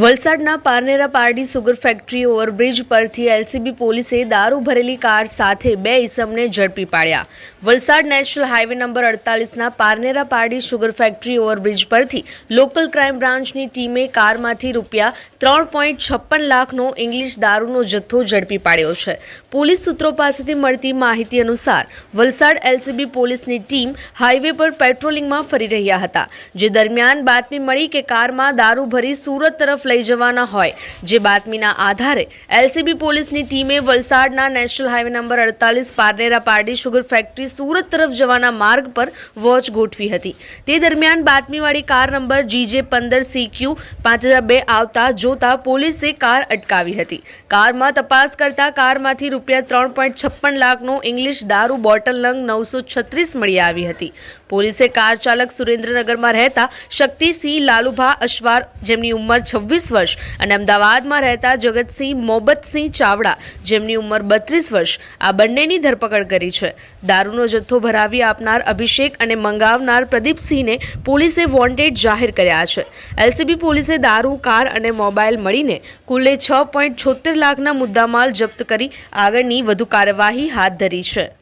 વલસાડના Parnera Pardi sugar factory overbridge પરથી LCB પોલીસે દારૂ ભરેલી કાર સાથે બે ઇસમને ઝડપી પાડ્યા. Valsad national highway number અડતાલીસના Parnera Pardi sugar factory overbridge પરથી લોકલ ક્રાઇમ બ્રાન્ચની ટીમે કારમાંથી રૂપિયા ત્રણ પોઈન્ટ છપ્પન લાખનો ઇંગ્લિશ દારૂનો જથ્થો ઝડપી પાડ્યો છે. પોલીસ સૂત્રો પાસેથી મળતી માહિતી અનુસાર, વલસાડ એલસીબી પોલીસની ટીમ હાઈવે પર પેટ્રોલિંગમાં ફરી રહ્યા હતા, જે દરમિયાન બાતમી મળી કે કારમાં દારૂ ભરી સુરત તરફ લઈ જવાના હોય. જે બાતમીના આધારે એલસીબી પોલીસની ટીમે વલસાડના નેશનલ હાઈવે નંબર અડતાલીસ પારનેરા પારડી શુગર ફેક્ટરી સુરત તરફ જવાના માર્ગ પર વોચ ગોઠવી હતી. તે દરમિયાન બાતમીવાળી કાર નંબર જીજે પંદર સી ક્યુ પાંચ હજાર બે આવતા જોતા પોલીસે કાર અટકાવી હતી. કારમાં તપાસ કરતા કારમાંથી રૂપિયા ત્રણ પોઈન્ટ છપ્પન લાખનો ઇંગ્લિશ દારૂ બોટલ નંગ નવસો છત્રીસ મળી આવી હતી. પોલીસે કાર ચાલક સુરેન્દ્રનગરમાં રહેતા શક્તિસિંહ લાલુભા અશવાર, જેમની ઉંમર છવ્વીસ વર્ષ અને અમદાવાદમાં રહેતા જગતસિંહ મોબતસિંહ ચાવડા, જેમની ઉંમર બત્રીસ વર્ષ, આ બંનેની ધરપકડ કરી છે. દારૂનો જથ્થો ભરાવી આપનાર અભિષેક અને મંગાવનાર પ્રદીપસિંહને પોલીસે વોન્ટેડ જાહેર કર્યા છે. એલસીબી પોલીસે દારૂ, કાર અને મોબાઈલ મળીને કુલે છ પોઈન્ટ છોતેર લાખના મુદ્દામાલ જપ્ત કરી આગળની વધુ કાર્યવાહી હાથ ધરી છે.